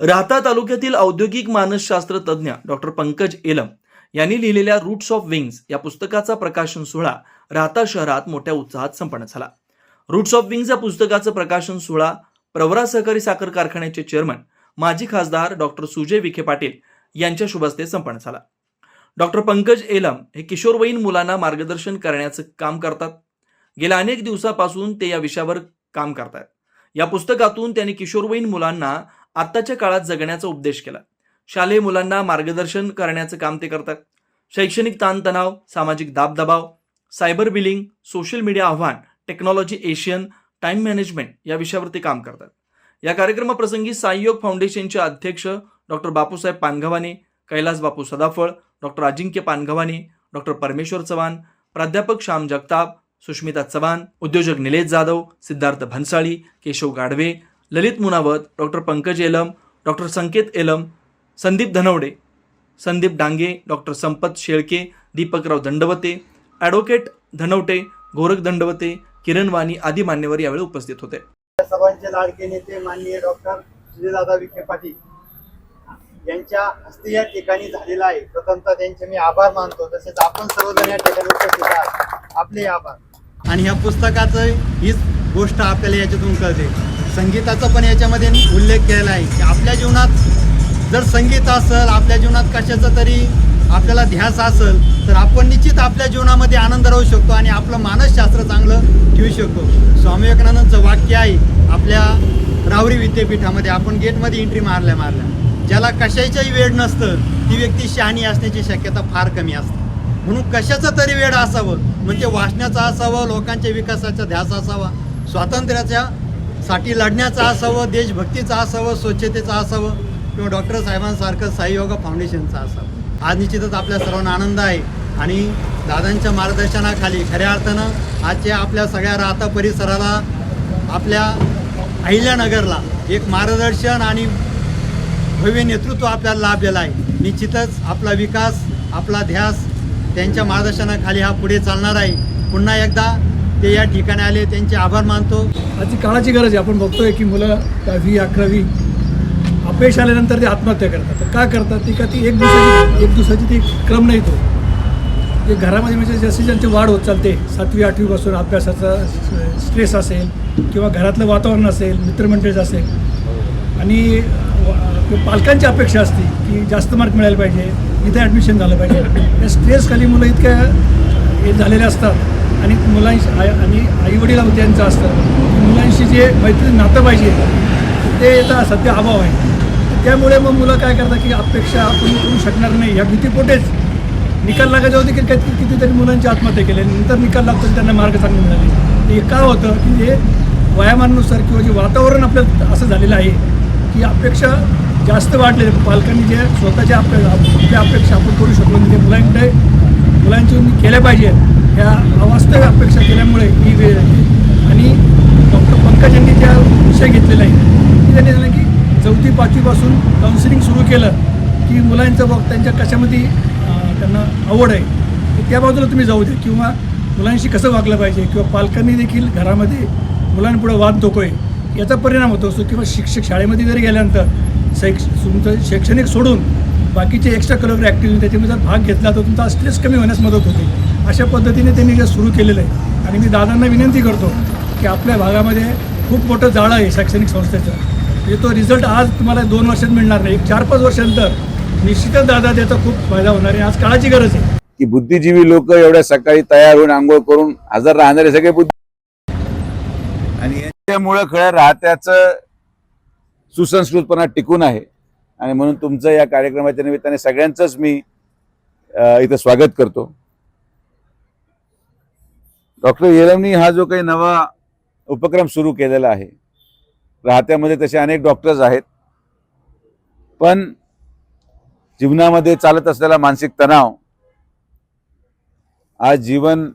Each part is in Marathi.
राहता तालुक्यातील औद्योगिक मानसशास्त्र तज्ज्ञ डॉक्टर पंकज एलम यांनी लिहिलेल्या रूट्स ऑफ विंग्स या पुस्तकाचा प्रकाशन सोहळा राहता शहरात मोठ्या उत्साहात संपन्न झाला. रूट्स ऑफ विंग्स या पुस्तकाचं प्रकाशन सोहळा प्रवरा सहकारी साखर कारखान्याचे चेअरमन माजी खासदार डॉक्टर सुजय विखे पाटील यांच्या शुभस्ते संपन्न झाला. डॉक्टर पंकज एलम हे किशोरवयीन मुलांना मार्गदर्शन करण्याचं काम करतात. गेल्या अनेक दिवसापासून ते या विषयावर काम करतात या पुस्तकातून त्यांनी किशोरवयीन मुलांना आत्ताच्या काळात जगण्याचा उपदेश केला. शालेय मुलांना मार्गदर्शन करण्याचं काम ते करतात. शैक्षणिक ताणतणाव सामाजिक दाबदबाव सायबर बिलिंग सोशल मीडिया आव्हान टेक्नॉलॉजी एशियन टाइम मॅनेजमेंट या विषयावरती काम करतात. या कार्यक्रमाप्रसंगी साईयोग फाउंडेशनचे अध्यक्ष doctor Bapusaheb Panghavane Kailas Bapu Sadaphal doctor Ajinkya Panghavane doctor Parmeshwar Chavan प्राध्यापक श्याम जगताप सुष्मिता चव्हाण उद्योजक Nilesh Jadhav Siddharth Bhansali Keshav Gadhave Lalit Munavat doctor Pankaj Elam doctor Sanket Elam Sandeep Dhanawade Sandeep Dange doctor Sampat Shelke Deepakrao Dandavate advocate Dhanawate Gorakh Dandavate Kiran Wani आदी मान्यवर यावेळी उपस्थित होते. सर्वांचे लाडके नेते माननीय डॉक्टर सुजयदादा विखे पाटील यांच्या हस्ते या ठिकाणी झालेला आहे. प्रथमतः त्यांचे मी आभार मानतो. तसेच आपण सर्वजण या ठिकाणी उपस्थित आहात. आपले आभार. आणि ह्या पुस्तकाचं हीच गोष्ट आपल्याला याच्यातून कळते. संगीताचा पण याच्यामध्ये उल्लेख केलेला आहे की आपल्या जीवनात जर संगीत असेल आपल्या जीवनात कशाचा तरी आपल्याला ध्यास असेल तर आपण निश्चित आपल्या जीवनामध्ये आनंद राहू शकतो आणि आपलं मानसशास्त्र चांगलं ठेवू शकतो. स्वामी विवेकानंदांचं वाक्य आहे आपल्या रावरी विद्यापीठामध्ये आपण गेटमध्ये एंट्री मारल्या मारल्या. ज्याला कशाचंही वेळ नसतं ती व्यक्ती शहाणी असण्याची शक्यता फार कमी असते. म्हणून कशाचं तरी वेळ असावं म्हणजे वाचण्याचा असावं लोकांच्या विकासाचा ध्यास असावा स्वातंत्र्याच्या साठी लढण्याचं असावं देशभक्तीचं असावं स्वच्छतेचं असावं किंवा डॉक्टर साहेबांसारखं साईयोगा फाउंडेशनचं असावं. आज निश्चितच आपल्या सर्वांना आनंद आहे. आणि दादांच्या मार्गदर्शनाखाली खऱ्या अर्थानं आजच्या आपल्या सगळ्या राहता परिसराला आपल्या अहिल्यानगरला एक मार्गदर्शन आणि भव्य नेतृत्व आपल्याला लाभलेलं आहे. निश्चितच आपला विकास आपला ध्यास त्यांच्या मार्गदर्शनाखाली हा पुढे चालणार आहे. पुन्हा एकदा ते या ठिकाणी आले त्यांचे आभार मानतो. आजची काळाची गरज आहे. आपण बघतोय की मुलं दहावी अकरावी अपयश आल्यानंतर ते आत्महत्या करतात. तर का करतात? ती का ती एक दिवसाची एक दिवसाची ती क्रम नाही तो. ते घरामध्ये म्हणजे जशी ज्यांची वाढ होत चालते. सातवी आठवीपासून अभ्यासाचा स्ट्रेस असेल किंवा घरातलं वातावरण असेल मित्रमंडळीचं असेल. आणि पालकांची अपेक्षा असते की जास्त मार्क मिळायला पाहिजे इथे ॲडमिशन झालं पाहिजे. त्या स्ट्रेसखाली मुलं इतक्या हे झालेले असतात. आणि मुलांशी आई- आणि आईवडील ज्यांचं असतं. की मुलांशी जे मैत्री नातं पाहिजे ते आता सध्या अभाव आहे. त्यामुळे मग मुलं काय करतात की अपेक्षा आपण करू शकणार नाही. या भीतीपोटेच निकाल लागायच्या होती की काही कितीतरी मुलांची आत्महत्या केली नंतर निकाल लागतो त्यांना मार्ग चांगले मिळाले. हे का होतं की हे वयामानानुसार किंवा जे वातावरण आपलं असं झालेलं आहे की अपेक्षा जास्त वाढले. पालकांनी जे स्वतःच्या आपल्या आपल्या अपेक्षा आपण करू शकलो म्हणजे मुलांकडे मुलांची केल्या पाहिजे. ह्या अवास्तव अपेक्षा केल्यामुळे ही वेळ आहे. आणि डॉक्टर पंकज यांनी ज्या विषय घेतलेला आहे. की त्यांनी झालं की चौथी पाचवीपासून काउन्सिलिंग सुरू केलं की मुलांचं बघ त्यांच्या कशामध्ये त्यांना आवड आहे. त्या बाजूला तुम्ही जाऊ द्या. किंवा मुलांशी कसं वागलं पाहिजे? किंवा पालकांनी देखील घरामध्ये मुलांपुढे वाद नको आहे याचा परिणाम होतो असतो. किंवा शिक्षक शाळेमध्ये जरी गेल्यानंतर शैक्ष तुमचं शैक्षणिक सोडून बाकीचे एक्स्ट्रा करिक्युलर ॲक्टिव्हिटी त्याच्यामध्ये जर भाग घेतला तर तुमचा स्ट्रेस कमी होण्यास मदत होते. अशा पद्धतीने त्यांनी जे सुरू केलेलं आहे आणि मी दादांना विनंती करतो की आपल्या भागामध्ये खूप मोठं जाळं आहे शैक्षणिक संस्थेचं. म्हणजे तो रिझल्ट आज तुम्हाला दोन वर्षात मिळणार नाही. एक चार पाच वर्षानंतर निश्चितच दादा त्याचा खूप फायदा होणार आहे. आज काळाची गरज आहे. की बुद्धिजीवी लोक एवढ्या सकाळी तयार होऊन आंघोळ करून हजर राहणारे सगळे बुद्धी आणि यांच्यामुळं खरं राहत्याचं सुसंस्कृतपणा टिकून आहे. आणि म्हणून तुमचं या कार्यक्रमाच्या निमित्ताने सगळ्यांचंच मी इथं स्वागत करतो. डॉक्टर येलमनी हा जो काही नवा उपक्रम सुरू केलेला आहे राहत्यामध्ये तसे अनेक डॉक्टर्स आहेत पण जीवनामध्ये चालत असलेला मानसिक तणाव आज जीवन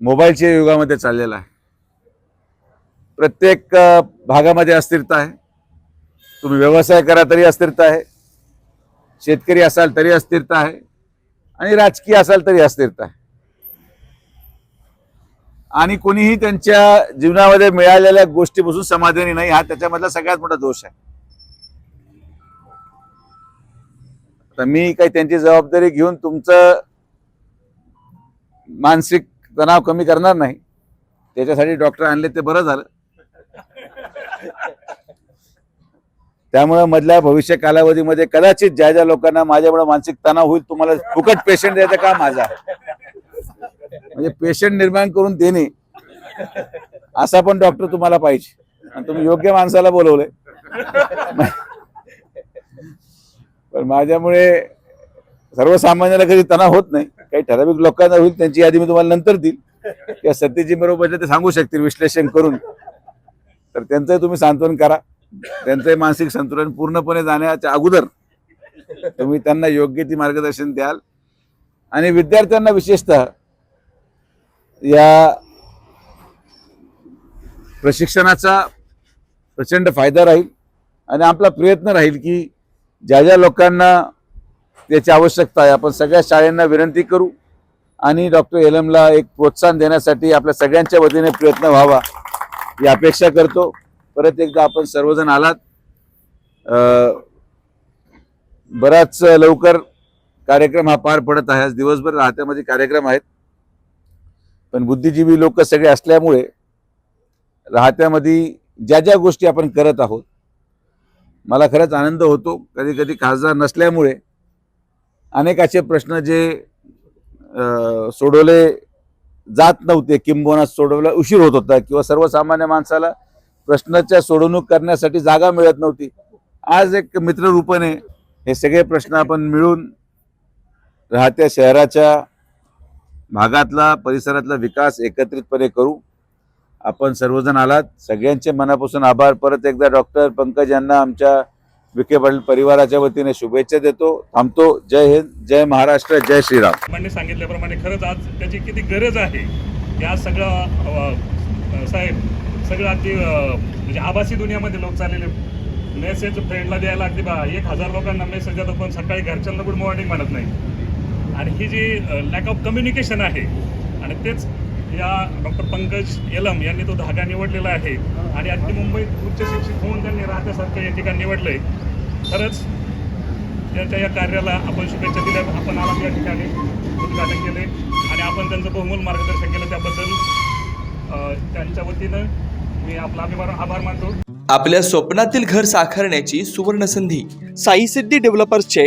मोबाईलच्या युगामध्ये चाललेला आहे. प्रत्येक भागामध्ये अस्थिरता आहे. तुम्ही व्यवसाय करा तरी अस्थिरता आहे. शेतकरी असाल तरी अस्थिरता आहे. आणि राजकीय असाल तरी अस्थिरता आहे. आणि कोणीही त्यांच्या जीवनामध्ये मिळालेल्या गोष्टीपासून समाधानी नाही हा त्याच्यामधला सगळ्यात मोठा दोष आहे. आता मी काही त्यांची जबाबदारी घेऊन तुमचं मानसिक तणाव कमी करणार नाही. त्याच्यासाठी डॉक्टर आणले ते बरं झालं. त्यामुळे मधल्या भविष्य कालावधीमध्ये कदाचित ज्या ज्या लोकांना माझ्यामुळे मानसिक तणाव होईल तुम्हाला फुकट पेशंट द्यायचं का माझा म्हणजे पेशंट निर्माण करून देणे. असा पण डॉक्टर तुम्हाला पाहिजे. आणि तुम्ही योग्य माणसाला बोलवलंय. पण माझ्यामुळे सर्वसामान्याला कधी तणाव होत नाही. काही ठराविक लोकांना होईल त्यांची यादी मी तुम्हाला नंतर देईल. किंवा सत्यजी बरोबर ते सांगू शकतील विश्लेषण करून. तर त्यांचंही तुम्ही सांत्वन करा. त्यांचंही मानसिक संतुलन पूर्णपणे जाण्याच्या अगोदर तुम्ही त्यांना योग्य ती मार्गदर्शन द्याल. आणि विद्यार्थ्यांना विशेषतः या प्रशिक्षणाचा प्रचंड फायदा राहील आणि आपला प्रयत्न राहील की ज्या ज्या लोकांना त्याची आवश्यकता आहे आपण सगळ्या शाळांना विनंती करू आणि डॉक्टर एलमला एक प्रोत्साहन देण्यासाठी आपल्या सगळ्यांच्या वतीने प्रयत्न व्हावा ही अपेक्षा करतो. परत एकदा आपण सर्वजण आलात. बराच लवकर कार्यक्रम हा पार पडत आहे. आज दिवसभर राहत्यामध्ये कार्यक्रम आहेत. पण बुद्धिजीवी लोक सगळे असल्यामुळे राहत्यामध्ये ज्या ज्या गोष्टी आपण करत आहोत मला खरंच आनंद होतो. कधी कधी खासदार नसल्यामुळे अनेकाचे प्रश्न जे सोडवले जात नव्हते किंबोना सोडवला उशीर होत होता किंवा सर्वसामान्य माणसाला प्रश्नाच्या सोडवणूक करण्यासाठी जागा मिळत नव्हती. आज एक मित्ररूपाने हे सगळे प्रश्न आपण मिळून राहत्या शहराच्या भागातला परिसरातला विकास एकत्रितपणे करू. आपण सर्वजण आलात. सगळ्यांचे मनापासून आभार. परत एकदा डॉक्टर पंकज यांना आमच्या विखे पाटील परिवाराच्या वतीने शुभेच्छा देतो. थांबतो. जय हिंद जय महाराष्ट्र जय श्रीराम. सांगितल्याप्रमाणे खरंच आज त्याची किती गरज आहे? या सगळं साहेब सगळं अगदी म्हणजे आभासी दुनियामध्ये लोक चाललेले मेसेज फ्रेंडला द्यायला अगदी बा एक हजार लोकांना मेसेज देतात पण सकाळी घरच्यांना गुड मॉर्निंग म्हणत नाही आणि ही जी लॅक ऑफ कम्युनिकेशन आहे आणि तेच या डॉक्टर पंकज एलम यांनी तो धागा निवडलेला आहे. आणि अगदी मुंबईत उच्च शिक्षित होऊन त्यांनी राहत्यासारखं या ठिकाणी निवडलंय. खरंच त्यांच्या या कार्याला आपण शुभेच्छा दिल्या आपण आलात या ठिकाणी उद्घाटन केले. आणि आपण त्यांचं बहुमूल मार्गदर्शन केलं त्याबद्दल त्यांच्या वतीनं मी आपला अभिमान आभार मानतो. आपल्या स्वप्नातील घर साकारण्याची सुवर्ण संधी साई सिद्धी डेव्हलपर्सचे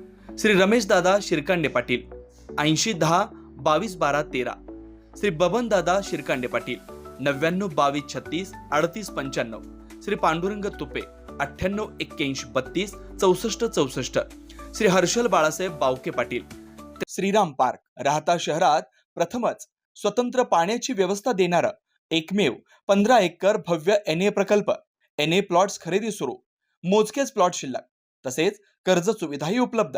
श्री रमेश दादा शिरकांडे पाटील ऐंशी दहा बावीस बारा तेरा. श्री बबन दादा शिरकांडे पाटील नव्याण्णव बावीस छत्तीस अडतीस पंच्याण्णव. श्री पांडुरंग तुपे अठ्ठ्याण्णव एक्क्याऐंशी बत्तीस चौसष्ट चौसष्ट. श्री हर्षल बाळासाहेब बावके पाटील श्रीराम पार्क राहता शहरात प्रथमच स्वतंत्र पाण्याची व्यवस्था देणारं एकमेव पंधरा एकर भव्य एन ए प्रकल्प एन ए प्लॉट्स खरेदी सुरू. मोजकेच प्लॉट शिल्लक तसेच कर्ज सुविधाही उपलब्ध.